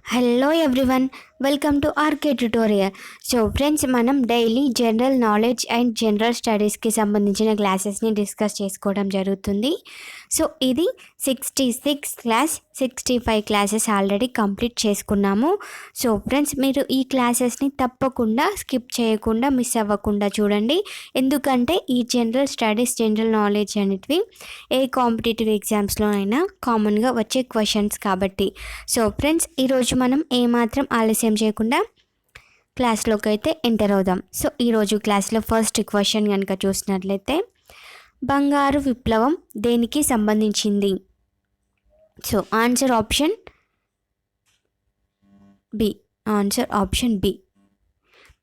Hello everyone welcome to RK tutorial. So friends మనం daily general knowledge and general స్టడీస్కి సంబంధించిన క్లాసెస్ని discuss చేసుకోవడం జరుగుతుంది. సో ఇది sixty six class sixty five classes already complete చేసుకున్నాము. So friends మీరు ఈ క్లాసెస్ని తప్పకుండా స్కిప్ చేయకుండా మిస్ అవ్వకుండా చూడండి. ఎందుకంటే ఈ జనరల్ స్టడీస్ జనరల్ నాలెడ్జ్ అనేటివి ఏ కాంపిటేటివ్ ఎగ్జామ్స్లో అయినా కామన్గా వచ్చే క్వశ్చన్స్ కాబట్టి. సో ఫ్రెండ్స్ ఈరోజు మనం ఏమాత్రం ఆలస్యం చేయకుండా క్లాస్లోకి అయితే ఎంటర్ అవుదాం. సో ఈరోజు క్లాస్లో ఫస్ట్ క్వశ్చన్ కనుక చూసినట్లయితే బంగారు విప్లవం దేనికి సంబంధించింది? So answer option B answer option B.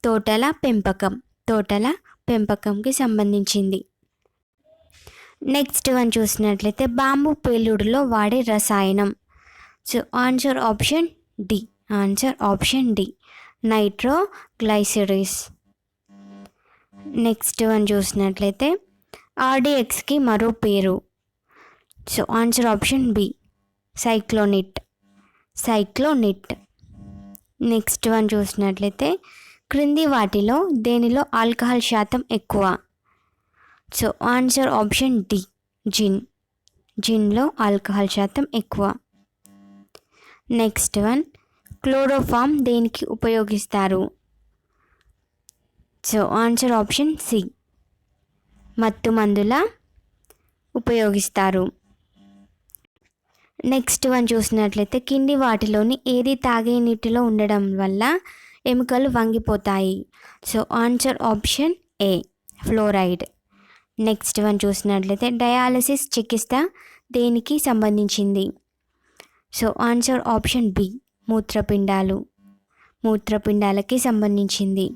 తోటల పెంపకం తోటల పెంపకంకి సంబంధించింది. నెక్స్ట్ వన్ చూసినట్లయితే బాంబు పేలుడులో వాడే రసాయనం. So answer option D. Answer option D nitro glycerine next one చూసినట్లయితే ఆర్డిఎక్స్కి మరో పేరు. So answer option B cyclonite cyclonite next one చూసినట్లయితే క్రింది వాటిలో దేనిలో ఆల్కహాల్ శాతం ఎక్కువ? So answer option D gin జిన్లో alcohol శాతం ఎక్కువ. నెక్స్ట్ వన్ క్లోరోఫామ్ దేనికి ఉపయోగిస్తారు? So answer option C. మత్తు మందుల ఉపయోగిస్తారు. నెక్స్ట్ వన్ చూసినట్లయితే కింది వాటిలోని ఏది తాగే నీటిలో ఉండడం వల్ల ఎముకలు వంగిపోతాయి? So answer option A fluoride. Next one చూసినట్లయితే డయాలసిస్ చికిత్స దేనికి సంబంధించింది? సో ఆన్సర్ ఆప్షన్ బి మూత్రపిండాలు. మూత్రపిండాలకి సంబంధించింది.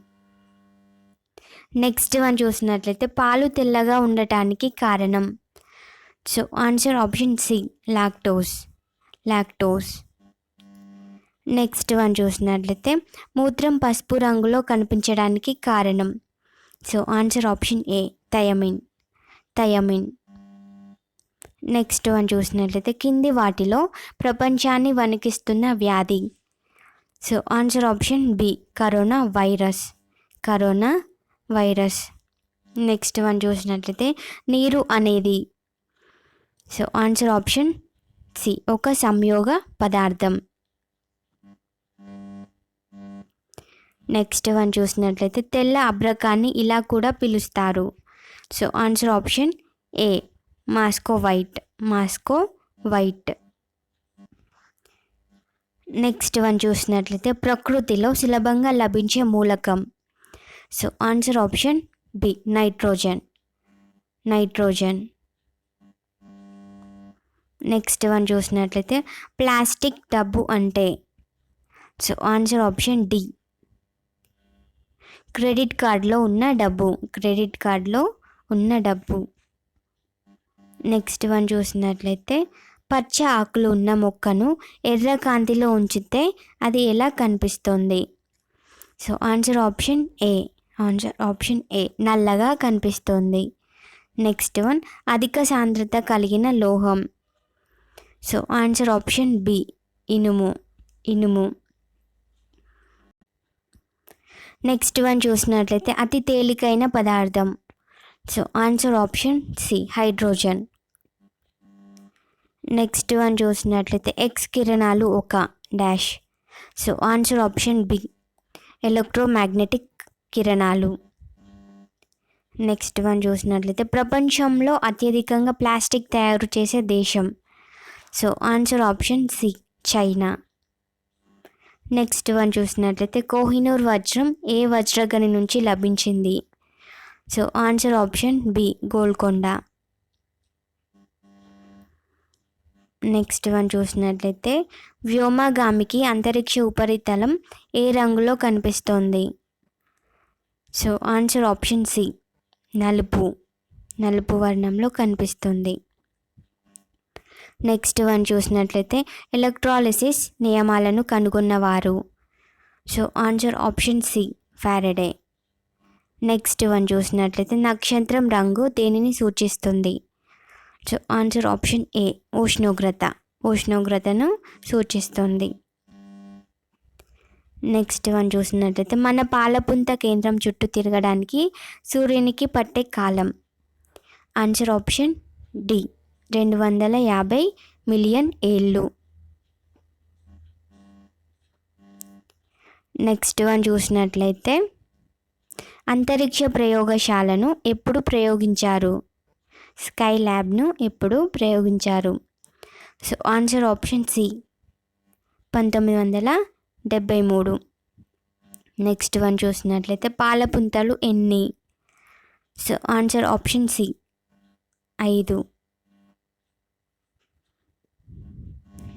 నెక్స్ట్ వన్ చూసినట్లయితే పాలు తెల్లగా ఉండటానికి కారణం. So answer option C lactose. Lactose. Next one చూసినట్లయితే మూత్రం పసుపు రంగులో కనిపించడానికి కారణం. So answer option A thiamine. Thiamine. Next one చూసినట్లయితే కింది వాటిలో ప్రపంచాన్ని వణికిస్తున్న వ్యాధి. So answer option B corona virus. Corona virus. Next one చూసినట్లయితే నీరు అనేది. సో ఆన్సర్ ఆప్షన్ సి ఒక సంయోగ పదార్థం. నెక్స్ట్ వన్ చూసినట్లయితే తెల్ల అబ్రకాన్ని ఇలా కూడా పిలుస్తారు. So answer option A muscovite muscovite. Next one చూసినట్లయితే ప్రకృతిలో సులభంగా లభించే మూలకం. So answer option B nitrogen nitrogen next one చూసినట్లయితే ప్లాస్టిక్ డబ్బు అంటే. So answer option D credit కార్డులో ఉన్న డబ్బు. క్రెడిట్ కార్డులో ఉన్న డబ్బు. నెక్స్ట్ వన్ చూసినట్లయితే పచ్చ ఆకులు ఉన్న మొక్కను ఎర్ర కాంతిలో ఉంచితే అది ఎలా కనిపిస్తుంది? So answer option A. Answer option A. నల్లగా కనిపిస్తుంది. నెక్స్ట్ వన్ అధిక సాంద్రత కలిగిన లోహం. So answer option B. ఇనుము. ఇనుము. నెక్స్ట్ వన్ చూసినట్లయితే అతి తేలికైన పదార్థం. So answer option C. Hydrogen. Next one చూసినట్లయితే ఎక్స్ కిరణాలు ఒక dash. So answer option B electromagnetic కిరణాలు. నెక్స్ట్ వన్ చూసినట్లయితే ప్రపంచంలో అత్యధికంగా ప్లాస్టిక్ తయారు చేసే దేశం. So answer option C China. Next one చూసినట్లయితే కోహినూర్ వజ్రం ఏ వజ్రగని నుంచి లభించింది? So answer option B Golconda. Next one చూసినట్లయితే వ్యోమగామికి అంతరిక్ష ఉపరితలం ఏ రంగులో కనిపిస్తోంది? సో ఆన్సర్ ఆప్షన్ సి నలుపు. నలుపు వర్ణంలో కనిపిస్తుంది. నెక్స్ట్ వన్ చూసినట్లయితే ఎలక్ట్రాలిసిస్ నియమాలను కనుగొన్నవారు. So answer option C Faraday. Next one చూసినట్లయితే నక్షత్రం రంగు దేనిని సూచిస్తుంది? సో ఆన్సర్ ఆప్షన్ ఏ ఉష్ణోగ్రత. ఉష్ణోగ్రతను సూచిస్తుంది. నెక్స్ట్ వన్ చూసినట్లయితే మన పాలపుంత కేంద్రం చుట్టూ తిరగడానికి సూర్యునికి పట్టే కాలం. ఆన్సర్ ఆప్షన్ డి రెండు వందల యాభై మిలియన్ ఏళ్ళు. నెక్స్ట్ వన్ చూసినట్లయితే అంతరిక్ష ప్రయోగశాలను ఎప్పుడు ప్రయోగించారు? స్కై ల్యాబ్ను ఎప్పుడు ప్రయోగించారు. So answer option C. పంతొమ్మిది వందల డెబ్భై మూడు. నెక్స్ట్ వన్ చూసినట్లయితే పాలపుంతలు ఎన్ని? So answer option C. ఐదు.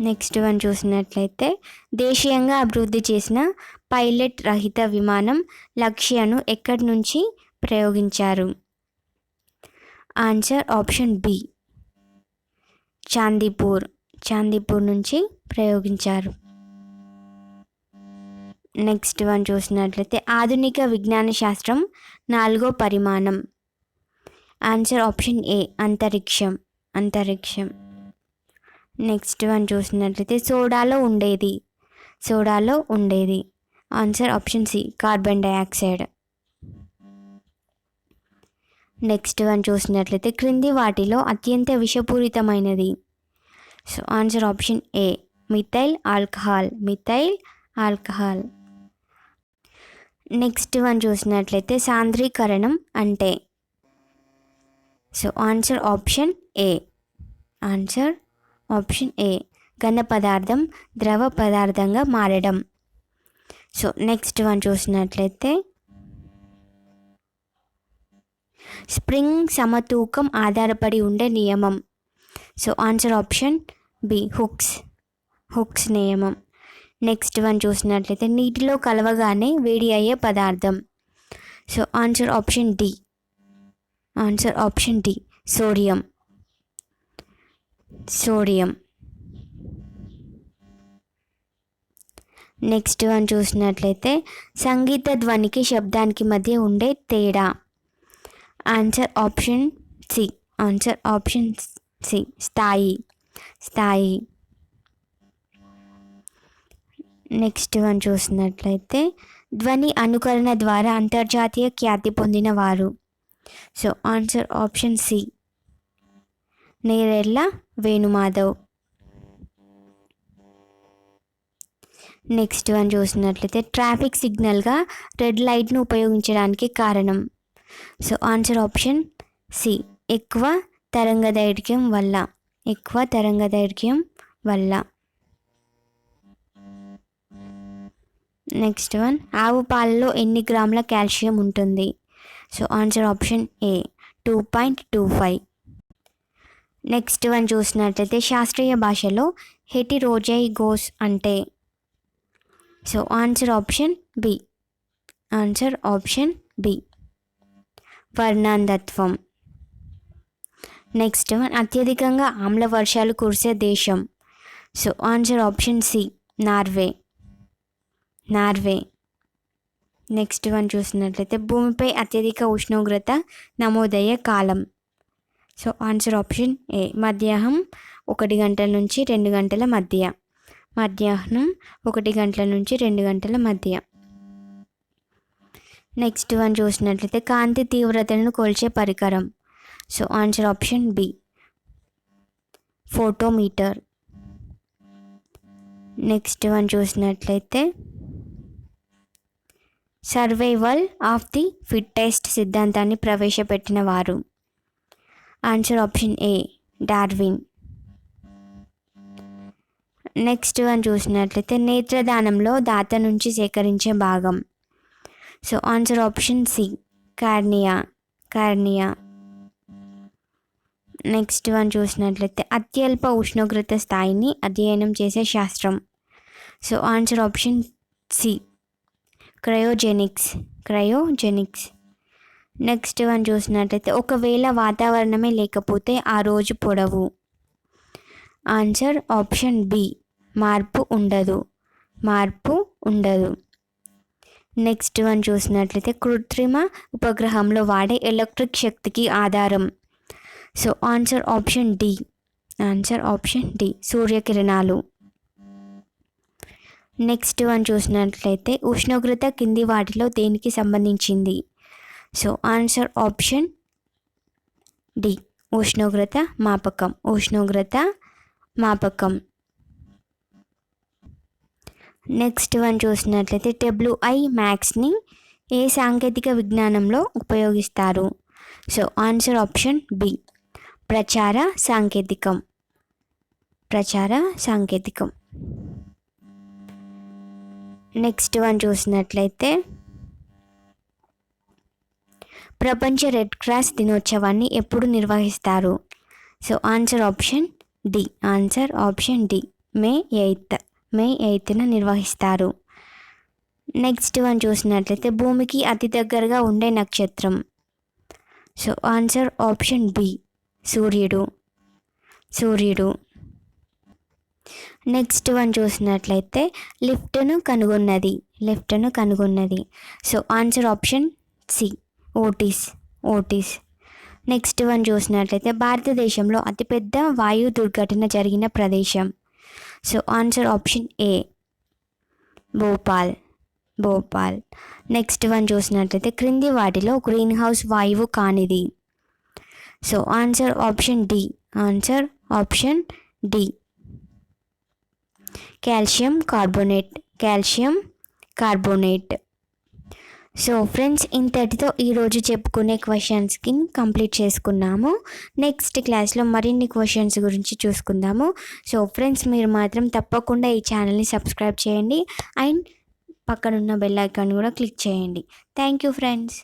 నెక్స్ట్ వన్ చూసినట్లయితే దేశీయంగా అభివృద్ధి చేసిన పైలట్ రహిత విమానం లక్ష్యను ఎక్కడి నుంచి ప్రయోగించారు? Answer option B. Chandipur. Chandipur నుంచి ప్రయోగించారు. నెక్స్ట్ వన్ చూసినట్లయితే ఆధునిక విజ్ఞాన శాస్త్రం నాలుగో పరిమాణం. ఆన్సర్ ఆప్షన్ ఏ అంతరిక్షం. అంతరిక్షం. నెక్స్ట్ వన్ చూసినట్లయితే సోడాలో ఉండేది. సోడాలో ఉండేది. Answer option C carbon dioxide. Next one చూసినట్లయితే క్రింది వాటిలో అత్యంత విషపూరితమైనది. So answer option A methyl alcohol methyl alcohol next one చూసినట్లయితే సాంద్రీకరణం అంటే. So answer option A answer option A ఘన పదార్థం ద్రవ పదార్థంగా మారడం. సో నెక్స్ట్ వన్ చూసినట్లయితే స్ప్రింగ్ సమతూకం ఆధారపడి ఉండే నియమం. So answer option B Hooke's Hooke's నియమం. నెక్స్ట్ వన్ చూసినట్లయితే నీటిలో కలవగానే వేడి అయ్యే పదార్థం. So answer option D answer option D sodium sodium next one చూసినట్లయితే సంగీత ధ్వనికి శబ్దానికి మధ్య ఉండే తేడా. Answer option C answer option C స్థాయి స్థాయి నెక్స్ట్ వన్ చూసినట్లయితే ధ్వని అనుకరణ ద్వారా అంతర్జాతీయ ఖ్యాతి పొందిన వారు. So answer option C Nerella Venumadhav. Next one చూసినట్లయితే ట్రాఫిక్ సిగ్నల్గా రెడ్ లైట్ను ఉపయోగించడానికి కారణం. సో ఆన్సర్ ఆప్షన్ సి ఎక్కువ తరంగ దైర్ఘ్యం వల్ల. ఎక్కువ తరంగ దైర్ఘ్యం వల్ల. నెక్స్ట్ వన్ ఆవు పాలలో ఎన్ని గ్రాముల కాల్షియం ఉంటుంది? So answer option A two point two five next one చూసినట్లయితే శాస్త్రీయ భాషలో హెటి రోజై గోస్ అంటే. So answer option B answer option B వర్ణాంధత్వం next one అత్యధికంగా ఆమ్ల వర్షాలు కురిసే దేశం. So answer option C Norway Norway next one చూసినట్లయితే భూమిపై అత్యధిక ఉష్ణోగ్రత నమోదయ్యే కాలం. సో ఆన్సర్ ఆప్షన్ ఏ మధ్యాహ్నం ఒకటి గంటల నుంచి రెండు గంటల మధ్య. మధ్యాహ్నం ఒకటి గంటల నుంచి రెండు గంటల మధ్య. నెక్స్ట్ వన్ చూసినట్లయితే కాంతి తీవ్రతను కొలిచే పరికరం. So answer option B. Photometer. Next one చూసినట్లయితే సర్వైవల్ ఆఫ్ ది ఫిట్టెస్ట్ సిద్ధాంతాన్ని ప్రవేశపెట్టిన వారు. Answer option A. Darwin. Next one చూసినట్లయితే నేత్రదానంలో దాత నుంచి సేకరించే భాగం. So answer option C cornea cornea next one చూసినట్లయితే అత్యల్ప ఉష్ణోగ్రత స్థాయిని అధ్యయనం చేసే శాస్త్రం. So answer option C cryogenics cryogenics next one చూసినట్లయితే ఒకవేళ వాతావరణమే లేకపోతే ఆ రోజు పొడవు. ఆన్సర్ ఆప్షన్ బి మార్పు ఉండదు. మార్పు ఉండదు. నెక్స్ట్ వన్ చూసినట్లయితే కృత్రిమ ఉపగ్రహంలో వాడే ఎలక్ట్రిక్ శక్తికి ఆధారం. So answer option D. Answer option D. సూర్యకిరణాలు. నెక్స్ట్ వన్ చూసినట్లయితే ఉష్ణోగ్రత కింది వాటిలో దేనికి సంబంధించింది? So answer option D. ఉష్ణోగ్రత మాపకం. ఉష్ణోగ్రత మాపకం. నెక్స్ట్ వన్ చూసినట్లయితే డబ్ల్యూఐ మ్యాక్స్ని ఏ సాంకేతిక విజ్ఞానంలో ఉపయోగిస్తారు? సో ఆన్సర్ ఆప్షన్ బి ప్రచార సాంకేతికం. ప్రచార సాంకేతికం. నెక్స్ట్ వన్ చూసినట్లయితే ప్రపంచ రెడ్ క్రాస్ దినోత్సవాన్ని ఎప్పుడు నిర్వహిస్తారు? So answer option D answer option D May eighth May ఎయిత్న నిర్వహిస్తారు. నెక్స్ట్ వన్ చూసినట్లయితే భూమికి అతి దగ్గరగా ఉండే నక్షత్రం. సో ఆన్సర్ ఆప్షన్ బి సూర్యుడు. సూర్యుడు. నెక్స్ట్ వన్ చూసినట్లయితే లిఫ్ట్ను కనుగొన్నది లిఫ్ట్ను కనుగొన్నది. So answer option C Otis Otis. Next one చూసినట్లయితే భారతదేశంలో అతిపెద్ద వాయు దుర్ఘటన జరిగిన ప్రదేశం. So answer option A Bhopal Bhopal next one చూసినట్లయితే క్రింది వాటిలో గ్రీన్ హౌస్ వాయువు కానిది. So answer option D answer option D calcium carbonate calcium carbonate so friends ఇంతటితో ఈరోజు చెప్పుకునే క్వశ్చన్స్కి కంప్లీట్ చేసుకున్నాము. నెక్స్ట్ క్లాస్లో మరిన్ని క్వశ్చన్స్ గురించి చూసుకుందాము. సో ఫ్రెండ్స్ మీరు మాత్రం తప్పకుండా ఈ ఛానల్ని సబ్స్క్రైబ్ చేయండి. అండ్ పక్కనున్న బెల్ ఐకాన్ కూడా క్లిక్ చేయండి. Thank you friends